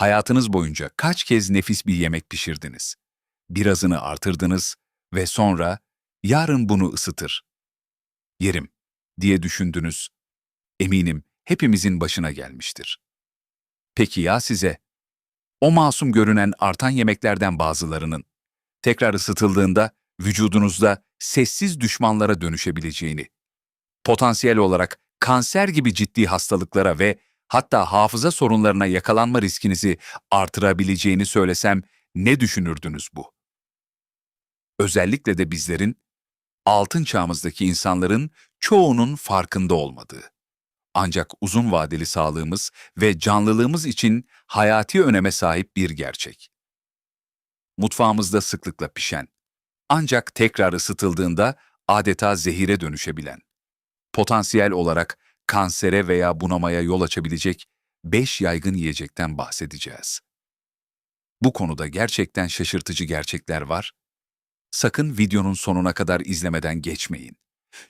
Hayatınız boyunca kaç kez nefis bir yemek pişirdiniz? Birazını artırdınız ve sonra yarın bunu ısıtır. Yerim diye düşündünüz. Eminim hepimizin başına gelmiştir. Peki ya size? O masum görünen artan yemeklerden bazılarının tekrar ısıtıldığında vücudunuzda sessiz düşmanlara dönüşebileceğini, potansiyel olarak kanser gibi ciddi hastalıklara ve hatta hafıza sorunlarına yakalanma riskinizi artırabileceğini söylesem ne düşünürdünüz bu? Özellikle de bizlerin, altın çağımızdaki insanların çoğunun farkında olmadığı. Ancak uzun vadeli sağlığımız ve canlılığımız için hayati öneme sahip bir gerçek. Mutfağımızda sıklıkla pişen, ancak tekrar ısıtıldığında adeta zehire dönüşebilen, potansiyel olarak kansere veya bunamaya yol açabilecek 5 yaygın yiyecekten bahsedeceğiz. Bu konuda gerçekten şaşırtıcı gerçekler var. Sakın videonun sonuna kadar izlemeden geçmeyin.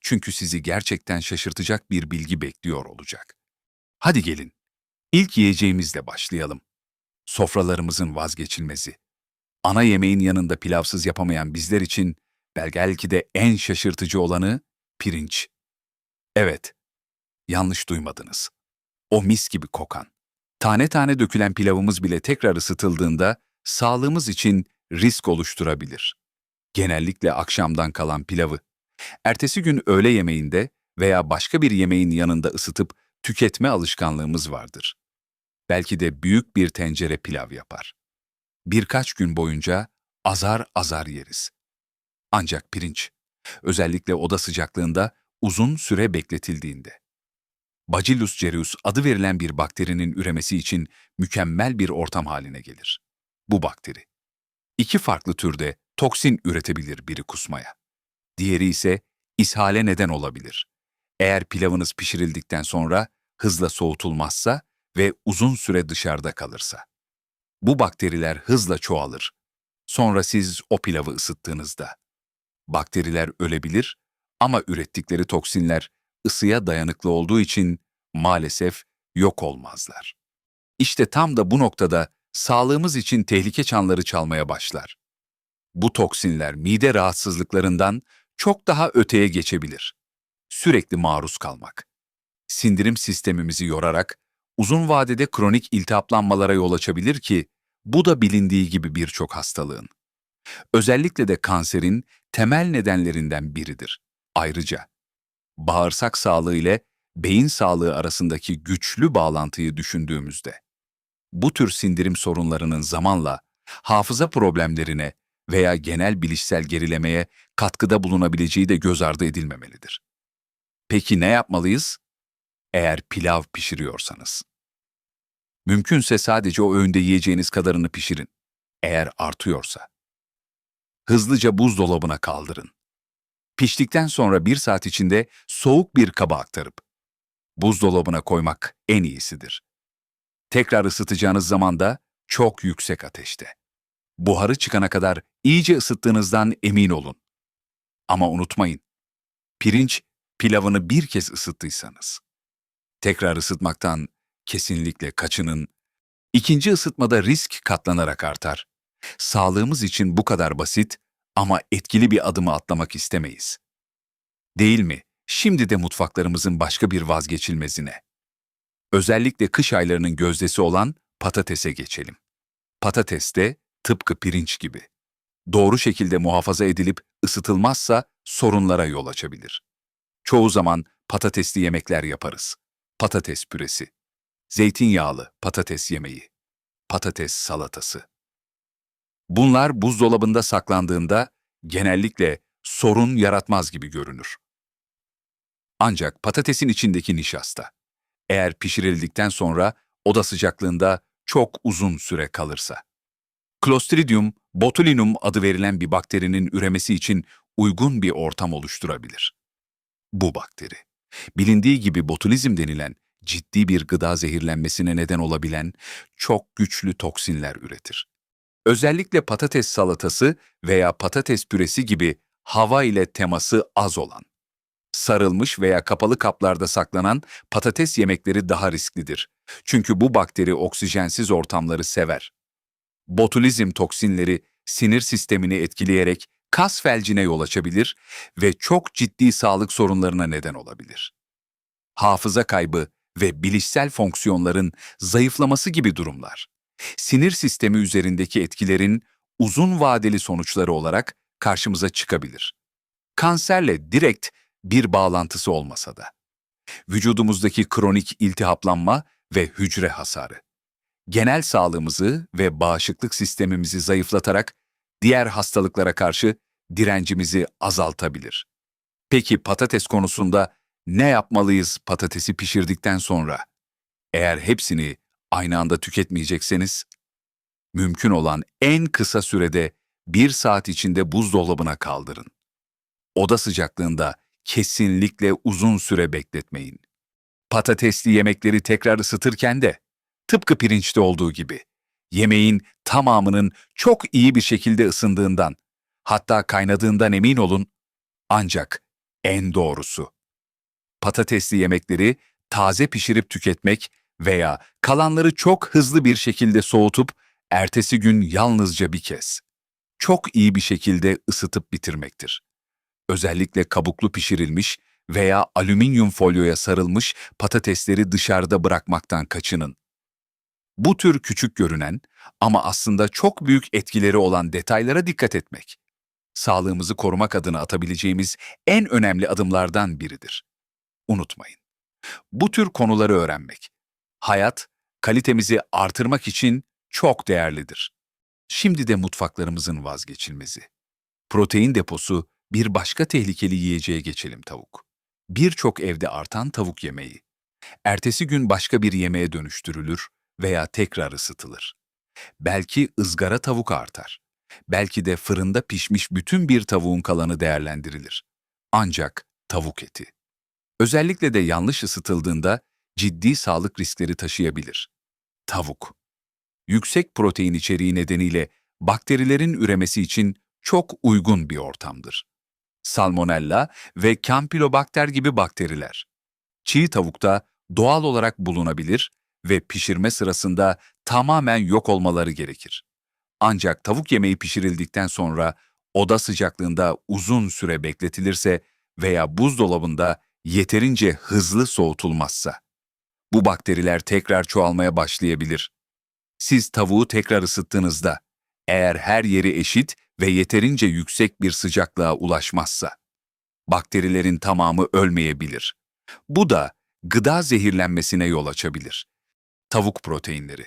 Çünkü sizi gerçekten şaşırtacak bir bilgi bekliyor olacak. Hadi gelin. İlk yiyeceğimizle başlayalım. Sofralarımızın vazgeçilmezi. Ana yemeğin yanında pilavsız yapamayan bizler için belki de en şaşırtıcı olanı pirinç. Evet, yanlış duymadınız. O mis gibi kokan. Tane tane dökülen pilavımız bile tekrar ısıtıldığında sağlığımız için risk oluşturabilir. Genellikle akşamdan kalan pilavı, ertesi gün öğle yemeğinde veya başka bir yemeğin yanında ısıtıp tüketme alışkanlığımız vardır. Belki de büyük bir tencere pilav yapar. Birkaç gün boyunca azar azar yeriz. Ancak pirinç, özellikle oda sıcaklığında uzun süre bekletildiğinde, Bacillus cereus adı verilen bir bakterinin üremesi için mükemmel bir ortam haline gelir. Bu bakteri, iki farklı türde toksin üretebilir biri kusmaya. Diğeri ise ishale neden olabilir. Eğer pilavınız pişirildikten sonra hızla soğutulmazsa ve uzun süre dışarıda kalırsa. Bu bakteriler hızla çoğalır. Sonra siz o pilavı ısıttığınızda. Bakteriler ölebilir ama ürettikleri toksinler ısıya dayanıklı olduğu için maalesef yok olmazlar. İşte tam da bu noktada sağlığımız için tehlike çanları çalmaya başlar. Bu toksinler mide rahatsızlıklarından çok daha öteye geçebilir. Sürekli maruz kalmak. Sindirim sistemimizi yorarak uzun vadede kronik iltihaplanmalara yol açabilir ki bu da bilindiği gibi birçok hastalığın. Özellikle de kanserin temel nedenlerinden biridir. Ayrıca bağırsak sağlığı ile beyin sağlığı arasındaki güçlü bağlantıyı düşündüğümüzde bu tür sindirim sorunlarının zamanla hafıza problemlerine veya genel bilişsel gerilemeye katkıda bulunabileceği de göz ardı edilmemelidir. Peki ne yapmalıyız? Eğer pilav pişiriyorsanız. Mümkünse sadece o öğünde yiyeceğiniz kadarını pişirin. Eğer artıyorsa. Hızlıca buzdolabına kaldırın. Piştikten sonra bir saat içinde soğuk bir kaba aktarıp buzdolabına koymak en iyisidir. Tekrar ısıtacağınız zaman da çok yüksek ateşte. Buharı çıkana kadar iyice ısıttığınızdan emin olun. Ama unutmayın, pirinç pilavını bir kez ısıttıysanız, tekrar ısıtmaktan kesinlikle kaçının. İkinci ısıtmada risk katlanarak artar. Sağlığımız için bu kadar basit ama etkili bir adımı atlamak istemeyiz. Değil mi? Şimdi de mutfaklarımızın başka bir vazgeçilmezine. Özellikle kış aylarının gözdesi olan patatese geçelim. Patates de tıpkı pirinç gibi. Doğru şekilde muhafaza edilip ısıtılmazsa sorunlara yol açabilir. Çoğu zaman patatesli yemekler yaparız. Patates püresi, zeytinyağlı patates yemeği, patates salatası. Bunlar buzdolabında saklandığında genellikle sorun yaratmaz gibi görünür. Ancak patatesin içindeki nişasta, eğer pişirildikten sonra oda sıcaklığında çok uzun süre kalırsa, Clostridium botulinum adı verilen bir bakterinin üremesi için uygun bir ortam oluşturabilir. Bu bakteri, bilindiği gibi botulizm denilen ciddi bir gıda zehirlenmesine neden olabilen çok güçlü toksinler üretir. Özellikle patates salatası veya patates püresi gibi hava ile teması az olan, sarılmış veya kapalı kaplarda saklanan patates yemekleri daha risklidir. Çünkü bu bakteri oksijensiz ortamları sever. Botulizm toksinleri sinir sistemini etkileyerek kas felcine yol açabilir ve çok ciddi sağlık sorunlarına neden olabilir. Hafıza kaybı ve bilişsel fonksiyonların zayıflaması gibi durumlar. Sinir sistemi üzerindeki etkilerin uzun vadeli sonuçları olarak karşımıza çıkabilir. Kanserle direkt bir bağlantısı olmasa da. Vücudumuzdaki kronik iltihaplanma ve hücre hasarı. Genel sağlığımızı ve bağışıklık sistemimizi zayıflatarak diğer hastalıklara karşı direncimizi azaltabilir. Peki patates konusunda ne yapmalıyız patatesi pişirdikten sonra? Eğer hepsini aynı anda tüketmeyecekseniz, mümkün olan en kısa sürede bir saat içinde buzdolabına kaldırın. Oda sıcaklığında kesinlikle uzun süre bekletmeyin. Patatesli yemekleri tekrar ısıtırken de, tıpkı pirinçte olduğu gibi, yemeğin tamamının çok iyi bir şekilde ısındığından, hatta kaynadığından emin olun, ancak en doğrusu. Patatesli yemekleri taze pişirip tüketmek veya kalanları çok hızlı bir şekilde soğutup ertesi gün yalnızca bir kez çok iyi bir şekilde ısıtıp bitirmektir. Özellikle kabuklu pişirilmiş veya alüminyum folyoya sarılmış patatesleri dışarıda bırakmaktan kaçının. Bu tür küçük görünen ama aslında çok büyük etkileri olan detaylara dikkat etmek, sağlığımızı korumak adına atabileceğimiz en önemli adımlardan biridir. Unutmayın. Bu tür konuları öğrenmek, hayat, kalitemizi artırmak için çok değerlidir. Şimdi de mutfaklarımızın vazgeçilmezi. Protein deposu bir başka tehlikeli yiyeceğe geçelim tavuk. Birçok evde artan tavuk yemeği. Ertesi gün başka bir yemeğe dönüştürülür veya tekrar ısıtılır. Belki ızgara tavuk artar. Belki de fırında pişmiş bütün bir tavuğun kalanı değerlendirilir. Ancak tavuk eti. Özellikle de yanlış ısıtıldığında ciddi sağlık riskleri taşıyabilir. Tavuk. Yüksek protein içeriği nedeniyle bakterilerin üremesi için çok uygun bir ortamdır. Salmonella ve Campylobacter gibi bakteriler. Çiğ tavukta doğal olarak bulunabilir ve pişirme sırasında tamamen yok olmaları gerekir. Ancak tavuk yemeği pişirildikten sonra oda sıcaklığında uzun süre bekletilirse veya buzdolabında yeterince hızlı soğutulmazsa, bu bakteriler tekrar çoğalmaya başlayabilir. Siz tavuğu tekrar ısıttığınızda, eğer her yeri eşit ve yeterince yüksek bir sıcaklığa ulaşmazsa, bakterilerin tamamı ölmeyebilir. Bu da gıda zehirlenmesine yol açabilir. Tavuk proteinleri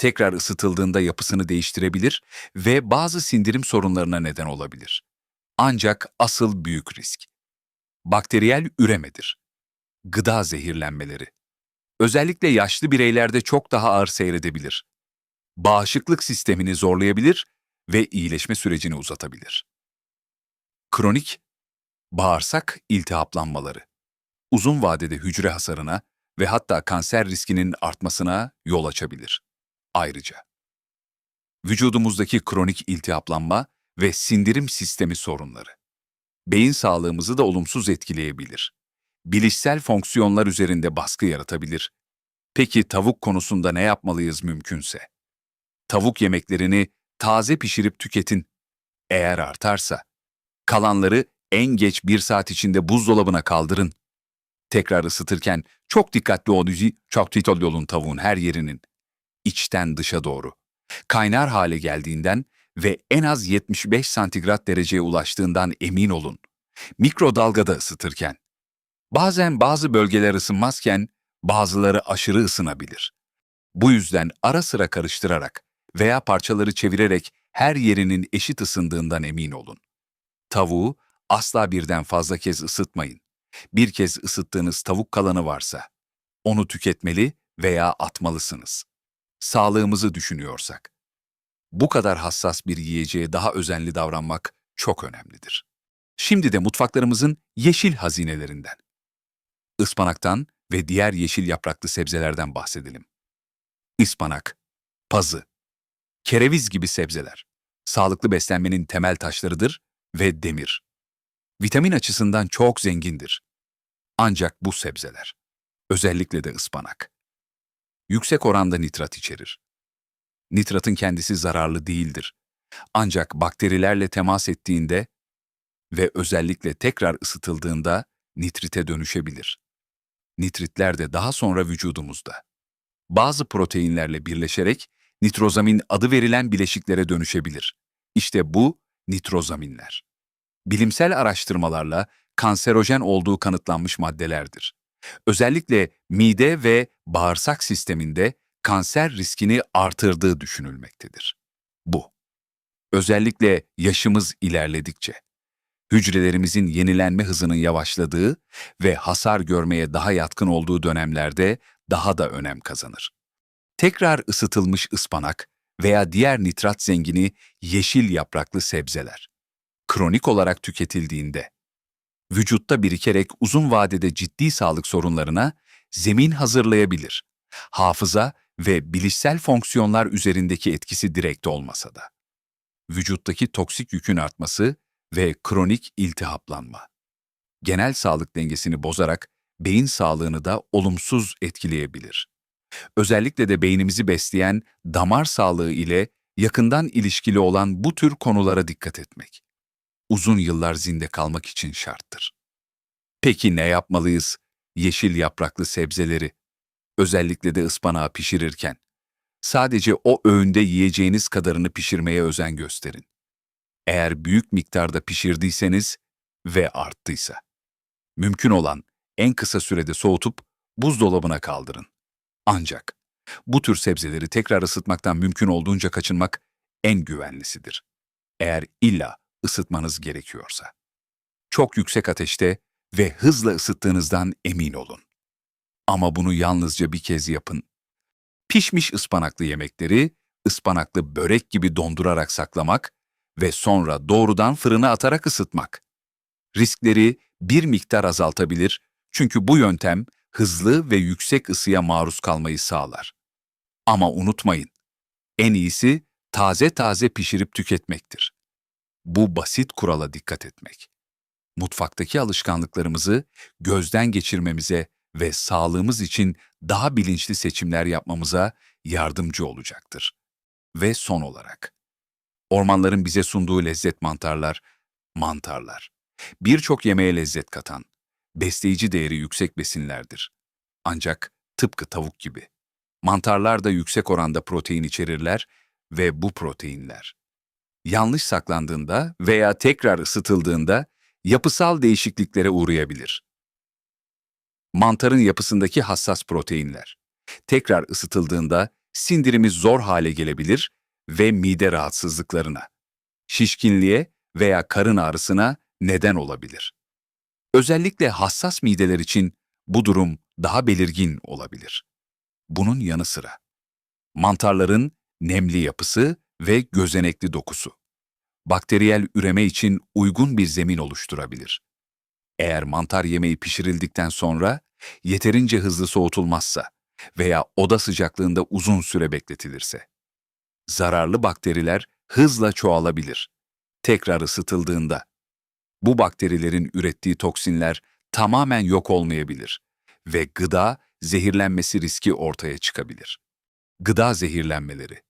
tekrar ısıtıldığında yapısını değiştirebilir ve bazı sindirim sorunlarına neden olabilir. Ancak asıl büyük risk bakteriyel üremedir. Gıda zehirlenmeleri. Özellikle yaşlı bireylerde çok daha ağır seyredebilir. Bağışıklık sistemini zorlayabilir ve iyileşme sürecini uzatabilir. Kronik bağırsak iltihaplanmaları. Uzun vadede hücre hasarına ve hatta kanser riskinin artmasına yol açabilir. Ayrıca vücudumuzdaki kronik iltihaplanma ve sindirim sistemi sorunları beyin sağlığımızı da olumsuz etkileyebilir. Bilişsel fonksiyonlar üzerinde baskı yaratabilir. Peki tavuk konusunda ne yapmalıyız mümkünse? Tavuk yemeklerini taze pişirip tüketin. Eğer artarsa, kalanları en geç bir saat içinde buzdolabına kaldırın. Tekrar ısıtırken çok dikkatli olun, çok dikkatli olun tavuğun her yerinin. İçten dışa doğru. Kaynar hale geldiğinden ve en az 75 santigrat dereceye ulaştığından emin olun. Mikrodalgada ısıtırken. Bazen bazı bölgeler ısınmazken bazıları aşırı ısınabilir. Bu yüzden ara sıra karıştırarak veya parçaları çevirerek her yerinin eşit ısındığından emin olun. Tavuğu asla birden fazla kez ısıtmayın. Bir kez ısıttığınız tavuk kalanı varsa, onu tüketmeli veya atmalısınız. Sağlığımızı düşünüyorsak bu kadar hassas bir yiyeceğe daha özenli davranmak çok önemlidir. Şimdi de mutfaklarımızın yeşil hazinelerinden. Ispanaktan ve diğer yeşil yapraklı sebzelerden bahsedelim. Ispanak, pazı, kereviz gibi sebzeler, sağlıklı beslenmenin temel taşlarıdır ve demir. Vitamin açısından çok zengindir. Ancak bu sebzeler, özellikle de ıspanak, yüksek oranda nitrat içerir. Nitratın kendisi zararlı değildir. Ancak bakterilerle temas ettiğinde ve özellikle tekrar ısıtıldığında nitrite dönüşebilir. Nitritler de daha sonra vücudumuzda. Bazı proteinlerle birleşerek nitrozamin adı verilen bileşiklere dönüşebilir. İşte bu nitrozaminler. Bilimsel araştırmalarla kanserojen olduğu kanıtlanmış maddelerdir. Özellikle mide ve bağırsak sisteminde kanser riskini artırdığı düşünülmektedir. Bu. Özellikle yaşımız ilerledikçe hücrelerimizin yenilenme hızının yavaşladığı ve hasar görmeye daha yatkın olduğu dönemlerde daha da önem kazanır. Tekrar ısıtılmış ıspanak veya diğer nitrat zengini yeşil yapraklı sebzeler kronik olarak tüketildiğinde vücutta birikerek uzun vadede ciddi sağlık sorunlarına zemin hazırlayabilir. Hafıza ve bilişsel fonksiyonlar üzerindeki etkisi direkt olmasa da. Vücuttaki toksik yükün artması ve kronik iltihaplanma. Genel sağlık dengesini bozarak beyin sağlığını da olumsuz etkileyebilir. Özellikle de beynimizi besleyen damar sağlığı ile yakından ilişkili olan bu tür konulara dikkat etmek. Uzun yıllar zinde kalmak için şarttır. Peki ne yapmalıyız? Yeşil yapraklı sebzeleri, özellikle de ıspanağı pişirirken, sadece o öğünde yiyeceğiniz kadarını pişirmeye özen gösterin. Eğer büyük miktarda pişirdiyseniz ve arttıysa. Mümkün olan en kısa sürede soğutup buzdolabına kaldırın. Ancak bu tür sebzeleri tekrar ısıtmaktan mümkün olduğunca kaçınmak en güvenlisidir. Eğer illa ısıtmanız gerekiyorsa. Çok yüksek ateşte ve hızla ısıttığınızdan emin olun. Ama bunu yalnızca bir kez yapın. Pişmiş ıspanaklı yemekleri ıspanaklı börek gibi dondurarak saklamak ve sonra doğrudan fırına atarak ısıtmak. Riskleri bir miktar azaltabilir çünkü bu yöntem hızlı ve yüksek ısıya maruz kalmayı sağlar. Ama unutmayın, en iyisi taze taze pişirip tüketmektir. Bu basit kurala dikkat etmek. Mutfaktaki alışkanlıklarımızı gözden geçirmemize ve sağlığımız için daha bilinçli seçimler yapmamıza yardımcı olacaktır. Ve son olarak, ormanların bize sunduğu lezzet mantarlar, mantarlar. Birçok yemeğe lezzet katan, besleyici değeri yüksek besinlerdir. Ancak tıpkı tavuk gibi. Mantarlar da yüksek oranda protein içerirler ve bu proteinler yanlış saklandığında veya tekrar ısıtıldığında yapısal değişikliklere uğrayabilir. Mantarın yapısındaki hassas proteinler tekrar ısıtıldığında sindirimi zor hale gelebilir ve mide rahatsızlıklarına, şişkinliğe veya karın ağrısına neden olabilir. Özellikle hassas mideler için bu durum daha belirgin olabilir. Bunun yanı sıra mantarların nemli yapısı ve gözenekli dokusu bakteriyel üreme için uygun bir zemin oluşturabilir. Eğer mantar yemeği pişirildikten sonra yeterince hızlı soğutulmazsa veya oda sıcaklığında uzun süre bekletilirse, zararlı bakteriler hızla çoğalabilir. Tekrar ısıtıldığında, bu bakterilerin ürettiği toksinler tamamen yok olmayabilir ve gıda zehirlenmesi riski ortaya çıkabilir. Gıda zehirlenmeleri,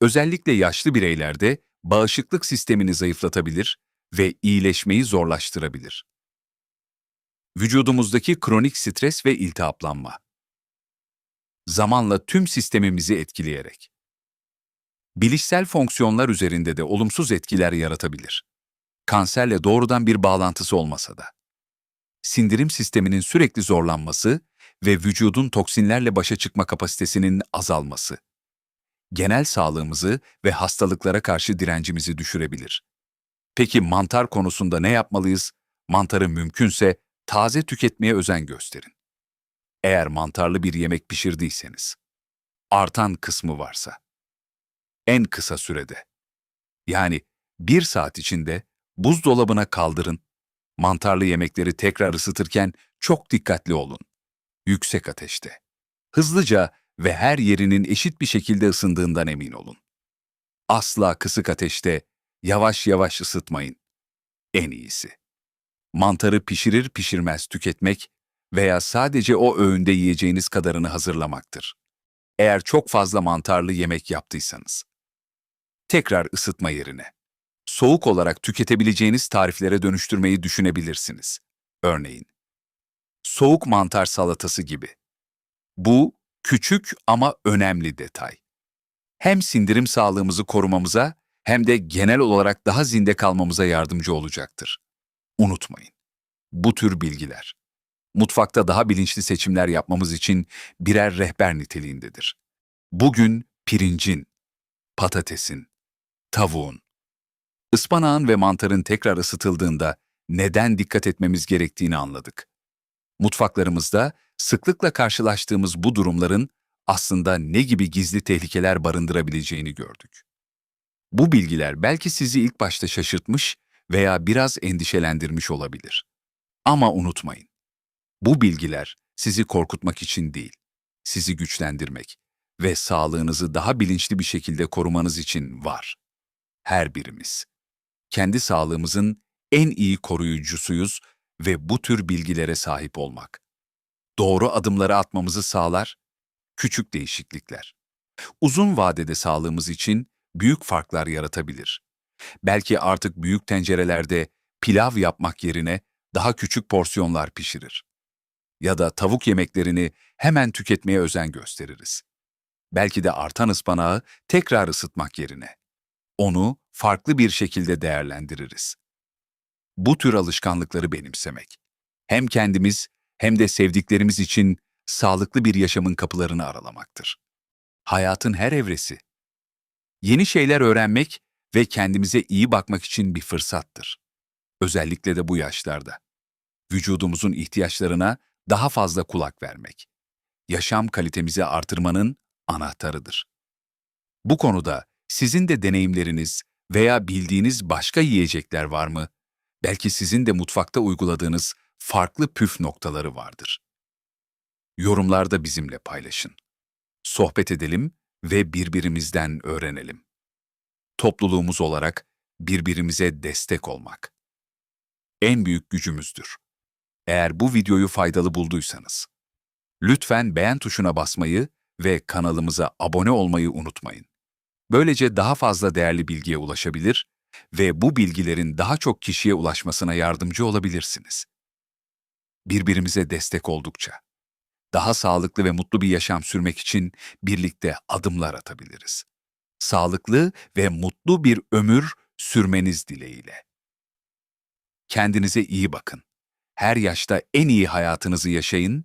özellikle yaşlı bireylerde bağışıklık sistemini zayıflatabilir ve iyileşmeyi zorlaştırabilir. Vücudumuzdaki kronik stres ve iltihaplanma. Zamanla tüm sistemimizi etkileyerek. Bilişsel fonksiyonlar üzerinde de olumsuz etkiler yaratabilir. Kanserle doğrudan bir bağlantısı olmasa da. Sindirim sisteminin sürekli zorlanması ve vücudun toksinlerle başa çıkma kapasitesinin azalması genel sağlığımızı ve hastalıklara karşı direncimizi düşürebilir. Peki mantar konusunda ne yapmalıyız? Mantarı mümkünse taze tüketmeye özen gösterin. Eğer mantarlı bir yemek pişirdiyseniz, artan kısmı varsa, en kısa sürede, yani bir saat içinde buzdolabına kaldırın, mantarlı yemekleri tekrar ısıtırken çok dikkatli olun. Yüksek ateşte. Hızlıca ve her yerinin eşit bir şekilde ısındığından emin olun. Asla kısık ateşte yavaş yavaş ısıtmayın. En iyisi. Mantarı pişirir pişirmez tüketmek veya sadece o öğünde yiyeceğiniz kadarını hazırlamaktır. Eğer çok fazla mantarlı yemek yaptıysanız. Tekrar ısıtma yerine. Soğuk olarak tüketebileceğiniz tariflere dönüştürmeyi düşünebilirsiniz. Örneğin, soğuk mantar salatası gibi. Bu küçük ama önemli detay. Hem sindirim sağlığımızı korumamıza hem de genel olarak daha zinde kalmamıza yardımcı olacaktır. Unutmayın. Bu tür bilgiler mutfakta daha bilinçli seçimler yapmamız için birer rehber niteliğindedir. Bugün pirincin, patatesin, tavuğun, ıspanağın ve mantarın tekrar ısıtıldığında neden dikkat etmemiz gerektiğini anladık. Mutfaklarımızda sıklıkla karşılaştığımız bu durumların aslında ne gibi gizli tehlikeler barındırabileceğini gördük. Bu bilgiler belki sizi ilk başta şaşırtmış veya biraz endişelendirmiş olabilir. Ama unutmayın, bu bilgiler sizi korkutmak için değil, sizi güçlendirmek ve sağlığınızı daha bilinçli bir şekilde korumanız için var. Her birimiz. Kendi sağlığımızın en iyi koruyucusuyuz ve bu tür bilgilere sahip olmak. Doğru adımları atmamızı sağlar, küçük değişiklikler. Uzun vadede sağlığımız için büyük farklar yaratabilir. Belki artık büyük tencerelerde pilav yapmak yerine daha küçük porsiyonlar pişirir. Ya da tavuk yemeklerini hemen tüketmeye özen gösteririz. Belki de artan ıspanağı tekrar ısıtmak yerine. Onu farklı bir şekilde değerlendiririz. Bu tür alışkanlıkları benimsemek. Hem kendimiz hem de sevdiklerimiz için sağlıklı bir yaşamın kapılarını aralamaktır. Hayatın her evresi. Yeni şeyler öğrenmek ve kendimize iyi bakmak için bir fırsattır. Özellikle de bu yaşlarda. Vücudumuzun ihtiyaçlarına daha fazla kulak vermek. Yaşam kalitemizi artırmanın anahtarıdır. Bu konuda sizin de deneyimleriniz veya bildiğiniz başka yiyecekler var mı? Belki sizin de mutfakta uyguladığınız farklı püf noktaları vardır. Yorumlarda bizimle paylaşın. Sohbet edelim ve birbirimizden öğrenelim. Topluluğumuz olarak birbirimize destek olmak. En büyük gücümüzdür. Eğer bu videoyu faydalı bulduysanız, lütfen beğen tuşuna basmayı ve kanalımıza abone olmayı unutmayın. Böylece daha fazla değerli bilgiye ulaşabilir ve bu bilgilerin daha çok kişiye ulaşmasına yardımcı olabilirsiniz. Birbirimize destek oldukça, daha sağlıklı ve mutlu bir yaşam sürmek için birlikte adımlar atabiliriz. Sağlıklı ve mutlu bir ömür sürmeniz dileğiyle. Kendinize iyi bakın. Her yaşta en iyi hayatınızı yaşayın